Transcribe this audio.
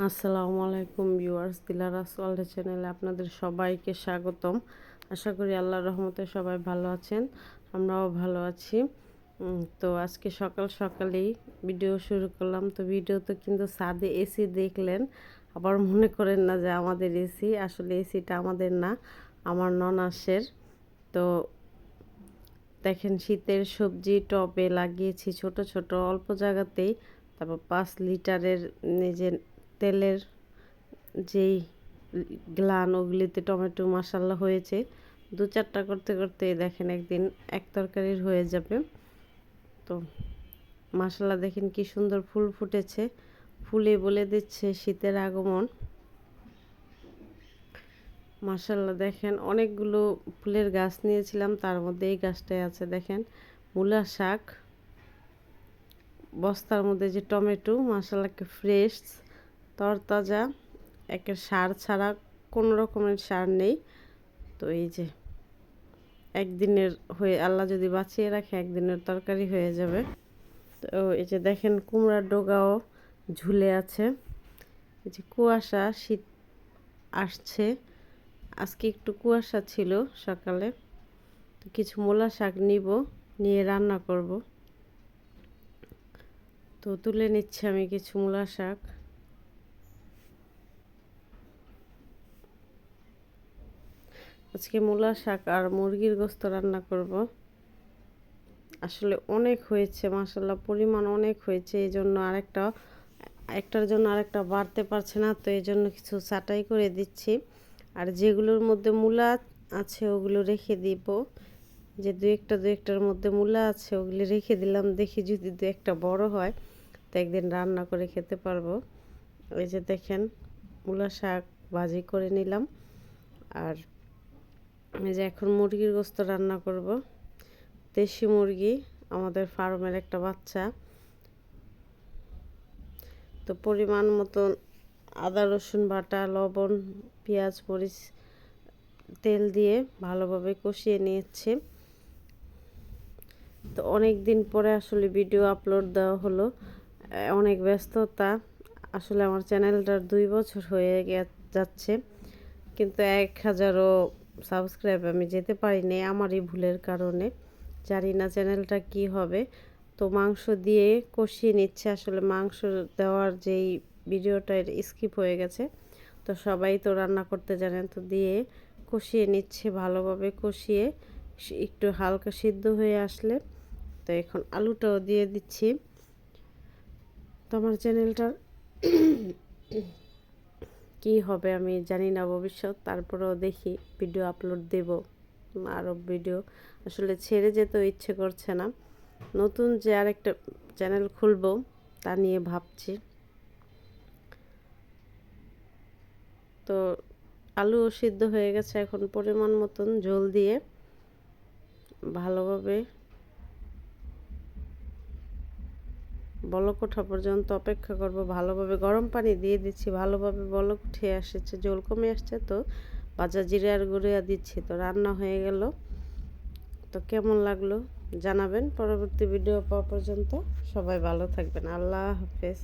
আসসালামু আলাইকুম viewers দিলারাস world চ্যানেলে আপনাদের সবাইকে স্বাগতম। আশা করি আল্লাহর রহমতে সবাই ভালো আছেন, আমরাও ভালো আছি। তো আজকে সকাল সকালেই ভিডিও শুরু করলাম। তো ভিডিও তো কিন্তু সাদে এসি দেখলেন, আবার মনে করেন না যে আমাদের এসি, আসলে এসিটা আমাদের না, আমার ননাসের তো দেখেন শীতের সবজি টবে লাগিয়েছি ছোট ছোট, অল্প জায়গাতেই, তারপর পাঁচ লিটারের যে তেলের যেই গ্লান, ওগুলিতে টমেটো মশাল্লা হয়েছে। দু চারটা করতে করতে দেখেন একদিন এক তরকারির হয়ে যাবে। তো মশালা দেখেন কি সুন্দর ফুল ফুটেছে। ফুলে বলে দিচ্ছে শীতের আগমন। মাসাল্লাহ দেখেন অনেকগুলো ফুলের গাছ নিয়েছিলাম, তার মধ্যে এই গাছটাই আছে দেখেন। মূলা শাক, বস্তার মধ্যে যে টমেটো মাসাল্লাহকে ফ্রেশ তরতাজা, একের সার ছাড়া কোনো রকমের সার নেই। তো এই যে, একদিনের হয়ে আল্লাহ যদি বাঁচিয়ে রাখে, একদিনের তরকারি হয়ে যাবে। তো এই যে দেখেন কুমড়ার ডোগাও ঝুলে আছে। এই যে কুয়াশা, শীত আসছে। আজকে একটু কুয়াশা ছিল সকালে। তো কিছু মূলা শাক নিব, নিয়ে রান্না করব। তো তুলে নিচ্ছি আমি কিছু মূলা শাক। আজকে মূলা শাক আর মুরগির গোস্ত রান্না করব। আসলে অনেক হয়েছে মাসাল্লাহ পরিমাণ অনেক হয়েছে। এই জন্য আরেকটা, একটার জন্য আরেকটা বাড়তে পারছে না, তো এই জন্য কিছু ছাটাই করে দিচ্ছি। আর যেগুলোর মধ্যে মূলা আছে, ওগুলো রেখে দিব। যে দু একটা, দু একটার মধ্যে মূলা আছে, ওগুলি রেখে দিলাম। দেখি যদি দু একটা বড় হয়, তো একদিন রান্না করে খেতে পারব। এই যে দেখেন, মূলা শাক ভাজি করে নিলাম। আর যে এখন মুরগির গোস্ত রান্না করব। দেশি মুরগি, আমাদের ফার্মের একটা বাচ্চা। তো পরিমাণ মতন আদা, রসুন বাটা, লবণ, পেঁয়াজ, মরিচ, তেল দিয়ে ভালোভাবে কষিয়ে নিয়েছে। তো অনেক দিন পরে আসলে ভিডিও আপলোড দেওয়া হলো। অনেক ব্যস্ততা। আসলে আমার চ্যানেলটার দুই বছর হয়ে যাচ্ছে। কিন্তু এক হাজারও সাবস্ক্রাইব আমি যেতে পারি পারিনি আমারই ভুলের কারণে। জানি না চ্যানেলটা কি হবে। তো মাংস দিয়ে কষিয়ে নিচ্ছে। আসলে মাংস দেওয়ার যেই ভিডিওটা স্কিপ হয়ে গেছে। তো সবাই তো রান্না করতে জানেন। তো দিয়ে কষিয়ে নিচ্ছে ভালোভাবে কষিয়ে। একটু হালকা সিদ্ধ হয়ে আসলে তো এখন আলুটাও দিয়ে দিচ্ছি। তো আমার চ্যানেলটার কি হবে আমি জানি না ভবিষ্যৎ, তারপরেও দেখি ভিডিও আপলোড দেব আরও ভিডিও আসলে ছেড়ে যেতে ইচ্ছে করছে না। নতুন যে আরেকটা চ্যানেল খুলব, তা নিয়ে ভাবছি। তো আলু সিদ্ধ হয়ে গেছে এখন পরিমাণ মতন, জল দিয়ে ভালোভাবে বলক ওঠা পর্যন্ত অপেক্ষা করব, ভালোভাবে গরম পানি দিয়ে দিচ্ছি, ভালোভাবে বলক উঠে আসছে জল কমে আসছে তো বাজা জিরে আর গুঁড়িয়া দিচ্ছি তো, রান্না হয়ে গেল। তো কেমন লাগল জানাবেন পরবর্তী ভিডিও পাওয়া পর্যন্ত। সবাই ভালো থাকবেন, আল্লাহ হাফেজ।